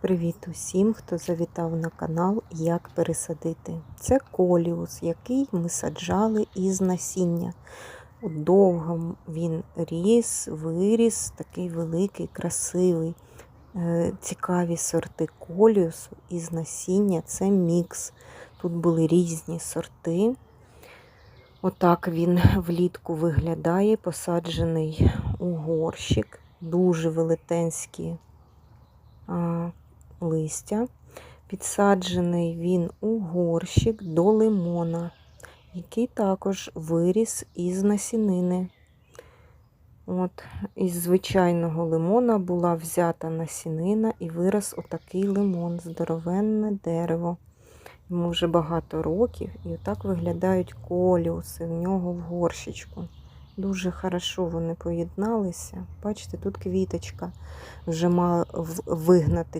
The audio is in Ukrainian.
Привіт усім, хто завітав на канал Як пересадити. Це коліус, який ми саджали із насіння. Довго він ріс, виріс, такий великий, красивий. Е, Цікаві сорти коліусу із насіння це мікс. Тут були різні сорти. Отак він влітку виглядає, посаджений у горщик. Дуже велетенські листя. Підсаджений він у горщик до лимона, який також виріс із насінини. От, Із звичайного лимона була взята насінина і вирос отакий лимон, здоровенне дерево. Йому вже багато років, і отак виглядають коліуси в нього в горщичку. Дуже хорошо вони поєдналися. Бачите, тут квіточка вже мала вигнати